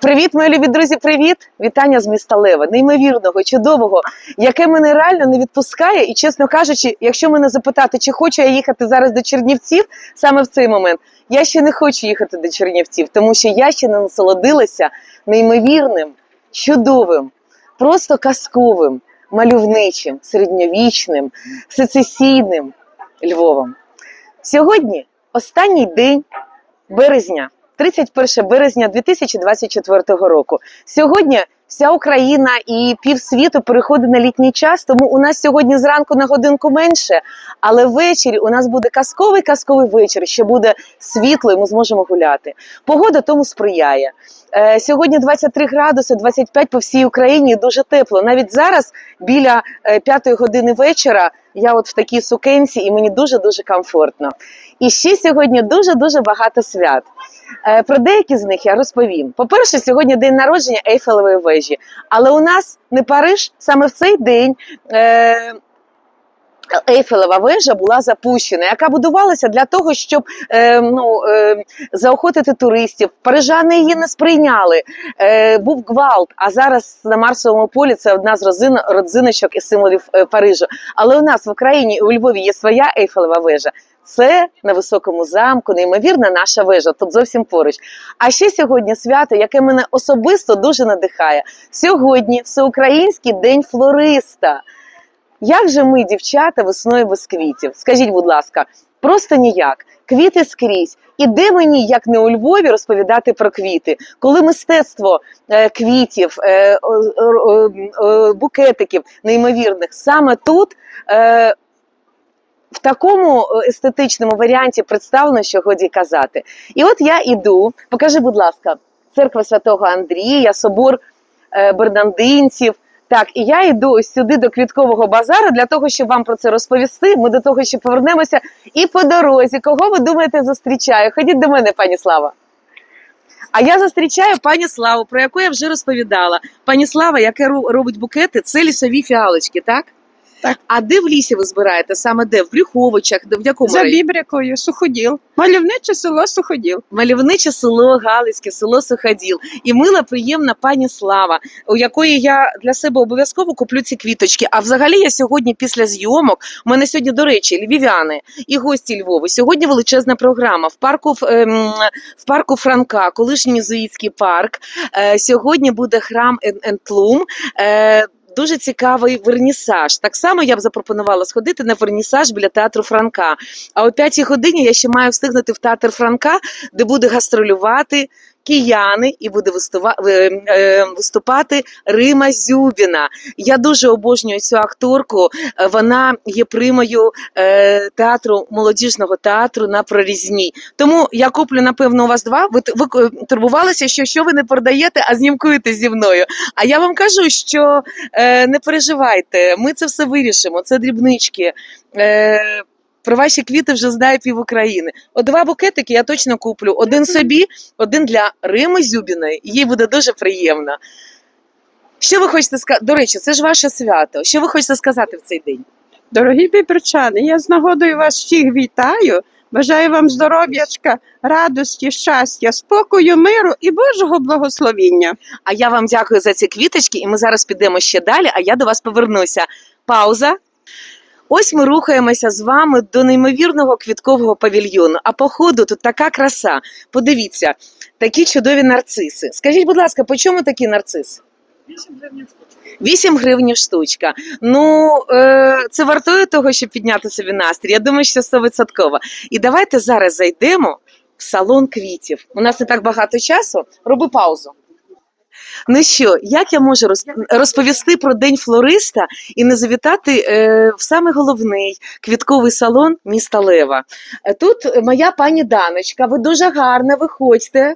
Привіт, мої любі друзі! Привіт! Вітання з міста Лева, неймовірного, чудового, яке мене реально не відпускає. І чесно кажучи, якщо мене запитати, чи хочу я їхати зараз до Чернівців саме в цей момент, я ще не хочу їхати до Чернівців, тому що я ще не насолодилася неймовірним, чудовим, просто казковим, мальовничим, середньовічним, сецесійним Львовом. Сьогодні останній день березня. 31 березня 2024 року. Сьогодні вся Україна і півсвіту переходить на літній час, тому у нас сьогодні зранку на годинку менше, але ввечері у нас буде казковий казковий вечір. Ще буде світло, і ми зможемо гуляти. Погода тому сприяє. Е, сьогодні 23 градуси, 25 по всій Україні. Дуже тепло. Навіть зараз біля е, п'ятої години вечора. Я от в такій сукенці, і мені дуже дуже комфортно. І ще сьогодні дуже дуже багато свят. Е, Про деякі з них я розповім. По-перше, сьогодні день народження Ейфелевої вежі. Але у нас не Париж, саме в цей день. Ейфелева вежа була запущена, яка будувалася для того, щоб е, ну, е, заохотити туристів. Парижани її не сприйняли. Е, був гвалт. А зараз на Марсовому полі це одна з родзин, родзиночок і символів е, Парижу. Але у нас в Україні у Львові є своя Ейфелева вежа. Це на високому замку, неймовірна наша вежа, тут зовсім поруч. А ще сьогодні свято, яке мене особисто дуже надихає. Сьогодні всеукраїнський день флориста. Як же ми, дівчата, весною без квітів? Скажіть, будь ласка, просто ніяк. Квіти скрізь. І де мені, як не у Львові, розповідати про квіти, коли мистецтво е, квітів, е, букетиків неймовірних саме тут. Е, в такому естетичному варіанті представлено, що годі казати. І от я іду, покажи, будь ласка, церква святого Андрія, собор бернандинців. Так, і я йду сюди до квіткового базару для того, щоб вам про це розповісти. Ми до того ще повернемося. І по дорозі, кого ви думаєте, зустрічаю? Ходіть до мене, пані Слава. А я зустрічаю пані Славу, про яку я вже розповідала. Пані Слава, яка робить букети, це лісові фіалочки, так? Так. А де в лісі ви збираєте? Саме де? В Брюховичах, де в якому За районі? Бібрякою, суходіл. Мальовниче село Суходіл. Мальовниче село Галицьке, село Суходіл. І мила, приємна пані Слава, у якої я для себе обов'язково куплю ці квіточки. А взагалі я сьогодні після зйомок, у мене сьогодні, до речі, львів'яни і гості Львову. Сьогодні величезна програма в парку в, ем, в парку Франка, колишній Мізуїцький парк. Е, сьогодні буде храм Ен- Ентлум. Е, Дуже цікавий вернісаж. Так само я б запропонувала сходити на вернісаж біля театру Франка. А о п'ятій годині я ще маю встигнути в театр Франка, де буде гастролювати кияни і буде вистува- е, е, виступати Рима Зюбіна. Я дуже обожнюю цю акторку. Вона є примою е, театру молодіжного театру на прорізні. Тому я куплю, напевно, у вас два. Ви, ви турбувалися, що, що ви не продаєте, а знімкуєте зі мною. А я вам кажу, що е, не переживайте, ми це все вирішимо. Це дрібнички. Е, про ваші квіти вже знає пів України. От два букетики я точно куплю. Один собі, один для Рими Зюбіної. Їй буде дуже приємно. Що ви хочете сказати? До речі, це ж ваше свято. Що ви хочете сказати в цей день? Дорогі бібрчани, я з нагодою вас всіх вітаю. Бажаю вам здоров'ячка, радості, щастя, спокою, миру і Божого благословіння. А я вам дякую за ці квіточки, і ми зараз підемо ще далі, а я до вас повернуся. Пауза. Ось ми рухаємося з вами до неймовірного квіткового павільйону. А по ходу тут така краса. Подивіться, такі чудові нарциси. Скажіть, будь ласка, по чому такі нарциси? 8 гривнів штучка. Ну, е, це вартує того, щоб підняти собі настрій. Я думаю, що 100%. І давайте зараз зайдемо в салон квітів. У нас не так багато часу. Роби паузу. Ну що, як я можу роз- розповісти про день флориста і не завітати е, в саме головний квітковий салон міста Лева? Е, Тут моя пані Даночка, ви дуже гарна, виходьте.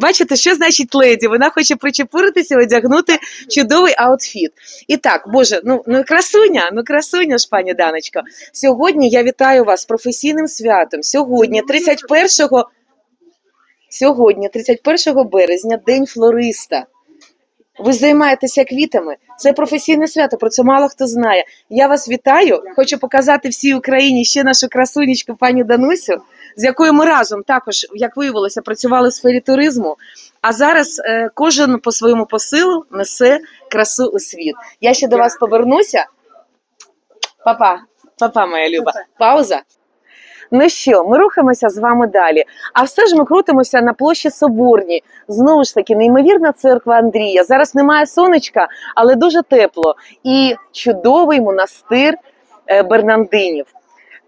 Бачите, що значить леді? Вона хоче причепуритися, одягнути чудовий аутфіт. І так, Боже, ну, ну красуня, ну красуня ж, пані Даночко. Сьогодні я вітаю вас з професійним святом. Сьогодні, 31 Сьогодні, 31 березня, день флориста. Ви займаєтеся квітами. Це професійне свято, про це мало хто знає. Я вас вітаю. Хочу показати всій Україні ще нашу красунечку пані Данусю, з якою ми разом також, як виявилося, працювали в сфері туризму. А зараз е, кожен по своєму посилу несе красу у світ. Я ще до вас повернуся. Папа, папа, моя люба. Пауза. Ну що, ми рухаємося з вами далі. А все ж ми крутимося на площі Соборній. Знову ж таки, неймовірна церква Андрія. Зараз немає сонечка, але дуже тепло. І чудовий монастир е, Бернандинів.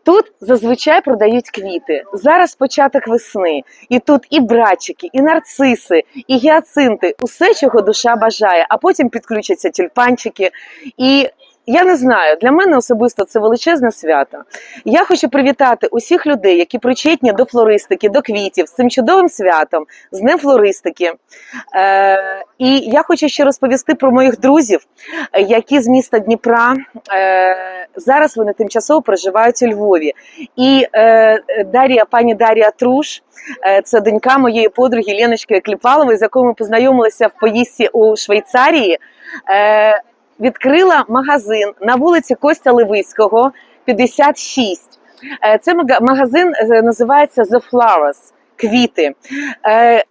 Тут зазвичай продають квіти. Зараз початок весни, і тут і братчики, і нарциси, і гіацинти, усе, чого душа бажає. А потім підключаться тюльпанчики. І я не знаю, для мене особисто це величезне свято. Я хочу привітати усіх людей, які причетні до флористики, до квітів з цим чудовим святом, з Днем флористики. Е, і я хочу ще розповісти про моїх друзів, які з міста Дніпра е, зараз вони тимчасово проживають у Львові. І е, Дар'я, пані Дар'я Труш, е, це донька моєї подруги Леночки Кліпалової, з якою ми познайомилися в поїздці у Швейцарії. Е, відкрила магазин на вулиці Костя Левицького, 56. Е, Це мага- магазин е, називається The Flowers квіти. Е,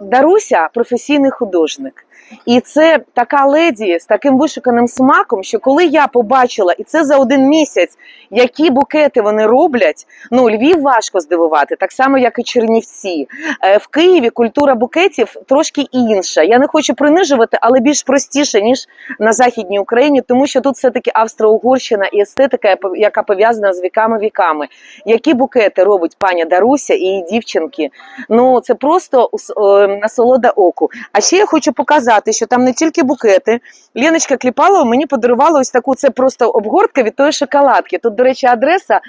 Даруся професійний художник. І це така леді з таким вишуканим смаком, що коли я побачила, і це за один місяць, які букети вони роблять, ну Львів важко здивувати, так само як і Чернівці. Е, В Києві культура букетів трошки інша. Я не хочу принижувати, але більш простіше ніж на західній Україні, тому що тут все таки Австро-Угорщина і естетика, яка пов'язана з віками віками. Які букети робить пані Даруся і її дівчинки? Ну це просто насолода оку. А ще я хочу показати, що там не тільки букети. Леночка Кліпалова мені подарувала ось таку. Це просто обгортка від тої шоколадки. Тут, до речі, адреса.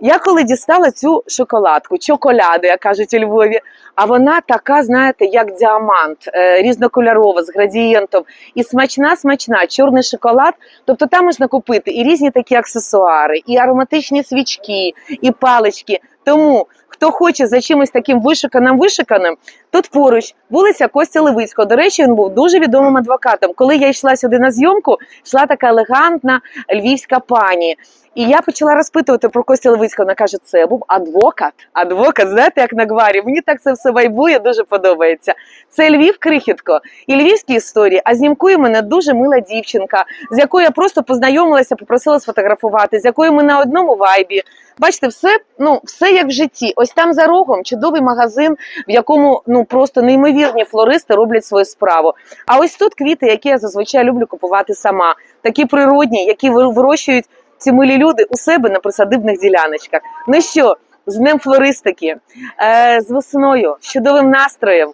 Я коли дістала цю шоколадку, чоколяду, як кажуть у Львові, а вона така, знаєте, як діамант, е, різнокольорова з градієнтом, і смачна, смачна, чорний шоколад. Тобто там можна купити і різні такі аксесуари, і ароматичні свічки, і палички. Тому хто хоче за чимось таким вишиканим вишиканим, тут поруч вулиця Костя Левицького. До речі, він був дуже відомим адвокатом. Коли я йшла сюди на зйомку, йшла така елегантна львівська пані. І я почала розпитувати про Костя Левицького. Вона каже, це був адвокат. Адвокат, знаєте, як на гварі. Мені так це все вайбує, дуже подобається. Це Львів крихітко і львівські історії. А знімкує мене дуже мила дівчинка, з якою я просто познайомилася, попросила сфотографувати, з якою ми на одному вайбі. Бачите, все, ну, все як в житті. Ось там за рогом чудовий магазин, в якому ну просто неймовірні флористи роблять свою справу. А ось тут квіти, які я зазвичай люблю купувати сама, такі природні, які ви- вирощують ці милі люди у себе на присадибних діляночках. Ну що, з днем флористики, е, з весною, з чудовим настроєм,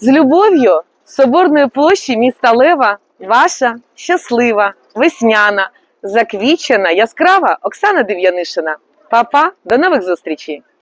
з любов'ю соборної площі міста Лева, ваша щаслива, весняна, заквічена, яскрава Оксана Дев'янишина. Па-па, до нових зустрічей!